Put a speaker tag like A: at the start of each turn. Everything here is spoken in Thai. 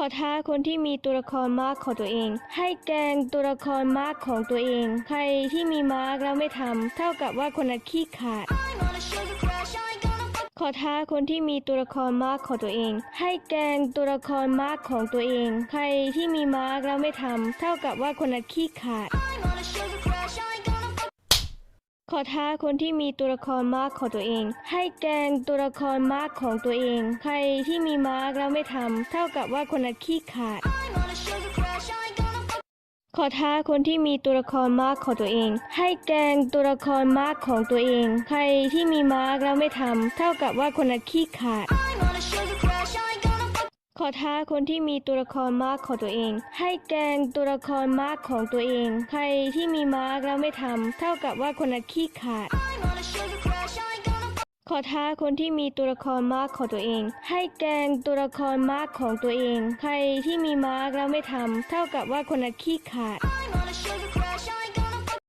A: ขอท้าคนที่มีตัวละครมาร์กของตัวเอง ให้แกงตัวละครมาร์กของตัวเอง ใครที่มีมาร์กแล้วไม่ทำเท่ากับว่าคนนั้นขี้ขาดขอท้าคนที่มีตัวละครมาร์กของตัวเอง ให้แกงตัวละครมาร์กของตัวเอง ใครที่มีมาร์กแล้วไม่ทำเท่ากับว่าคนนั้นขี้ขาด อท้าคนที่มีตัวละครมาร์กของตัวเอง ให้แกงตัวละครมาร์กของตัวเอง ใครที่มีมาร์กแล้วไม่ทำเท่ากับว่าคนนั้นขี้ขาดขอท้าคนที่มีตัวละครมาร์กของตัวเอง ให้แกงตัวละครมาร์กของตัวเอง ใครที่มีมาร์กแล้วไม่ทำเท่ากับว่าคนนั้นขี้ขาด ขอท้าคนที่มีตัวละครมาร์กของตัวเอง ให้แกงตัวละครมาร์กของตัวเอง ใครที่มีมาร์กแล้วไม่ทำเท่ากับว่าคนนั้นขี้ขาด ขอท้าคนที่มีตัวละครมาร์กของตัวเอง ให้แกงตัวละครมาร์กของตัวเอง ใครที่มีมาร์กแล้วไม่ทำเท่ากับว่าคนนั้นขี้ขาด